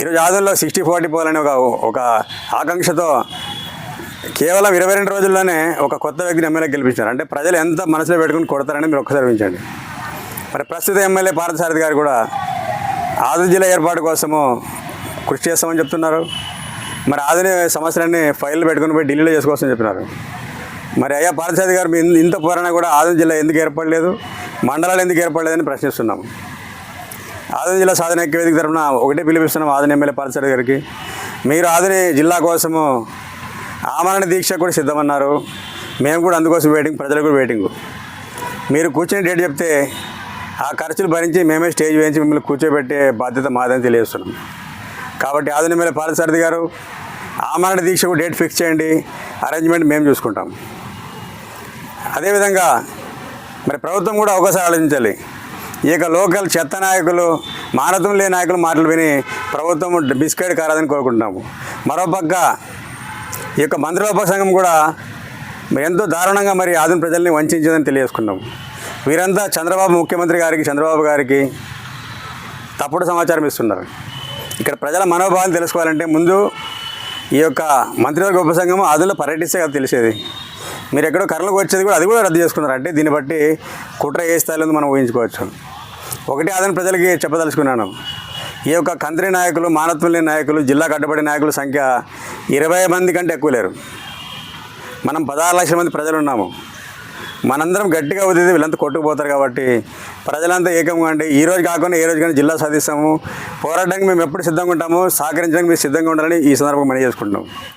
ఈరోజు ఆదుల్లో sixty forty పోవాలని ఒక ఒక ఆకాంక్షతో కేవలం ఇరవై రెండు రోజుల్లోనే ఒక కొత్త వ్యక్తిని ఎమ్మెల్యే గెలిపించారు. అంటే ప్రజలు ఎంత మనసులో పెట్టుకుని కొడతారని మీరు ఒక్కసారి ఊహించండి మరి ప్రస్తుత ఎమ్మెల్యే పార్థసారథి గారు కూడా ఆదు జిల్లా ఏర్పాటు కోసము కృషి చేస్తామని చెప్తున్నారు. మరి ఆదిని సమస్యలన్నీ ఫైల్ పెట్టుకుని పోయి ఢిల్లీలో చేసుకోవచ్చని చెప్పినారు. మరి అయ్యా పార్థసారథి గారు మీ ఇంత పోరాణ కూడా ఆదిలాబాద్ జిల్లా ఎందుకు ఏర్పడలేదు? మండలాలు ఎందుకు ఏర్పడలేదని ప్రశ్నిస్తున్నాము. ఆదిని జిల్లా సాధన వేదిక తరఫున ఒకటే పిలిపిస్తున్నాం ఆదిని ఎమ్మెల్యే పార్థసారథి గారికి. మీరు ఆదిని జిల్లా కోసము ఆమరణ దీక్ష కూడా సిద్ధమన్నారు. మేము కూడా అందుకోసం వెయిటింగ్ ప్రజలకు కూడా వెయిటింగ్ మీరు కూర్చొని డేట్ చెప్తే ఆ ఖర్చులు భరించి మేమే స్టేజ్ వేయించి మిమ్మల్ని కూర్చోబెట్టే బాధ్యత మాదని తెలియజేస్తున్నాం. కాబట్టి ఆదిని ఎమ్మెల్యే పార్థసారథి గారు ఆమరణ దీక్షకు డేట్ ఫిక్స్ చేయండి అరేంజ్మెంట్ మేము చూసుకుంటాం. అదేవిధంగా మరి ప్రభుత్వం కూడా ఒకసారి ఆలోచించాలి. ఇక లోకల్ చెత్త నాయకులు మానవత్వం లేని నాయకులు మాటలు విని ప్రభుత్వం బిస్కెట్ కారాదని కోరుకుంటున్నాము. మరోపక్క ఈ యొక్క మంత్రిలోప సంఘం కూడా ఎంతో దారుణంగా మరి ఆదిన ప్రజల్ని వంచిందని తెలియజేసుకున్నాము వీరంతా చంద్రబాబు ముఖ్యమంత్రి గారికి చంద్రబాబు గారికి తప్పుడు సమాచారం ఇస్తున్నారు. ఇక్కడ ప్రజల మనోభావాలు తెలుసుకోవాలంటే ముందు ఈ యొక్క మంత్రివర్గ ఉపసంఘం ఆదుల్లో పర్యటిస్తే కదా తెలిసేది. మీరు ఎక్కడో కర్రలకు వచ్చేది కూడా అది కూడా రద్దు చేసుకున్నారు. అంటే దీన్ని బట్టి కుట్ర ఏ స్థాయిలో మనం ఊహించుకోవచ్చు. ఒకటి అదని ప్రజలకి చెప్పదలుచుకున్నాను. ఈ యొక్క కంత్రి నాయకులు మానత్వం లేని నాయకులు జిల్లా కట్టుబడి నాయకుల సంఖ్య ఇరవై మంది కంటే ఎక్కువ లేరు. మనం పదహారు లక్షల మంది ప్రజలు ఉన్నాము మనందరం గట్టిగా ఉదితే వీళ్ళంతా కొట్టుకుపోతారు కాబట్టి ప్రజలంతా ఏకంగా అంటే ఈ రోజు కాకుండా ఏ రోజు కానీ జిల్లా సాధిస్తాము. పోరాటానికి మేము ఎప్పుడు సిద్ధంగా ఉంటాము సహకరించడానికి మీరు సిద్ధంగా ఉండాలని ఈ సందర్భంగా మనం చేసుకుంటున్నాం.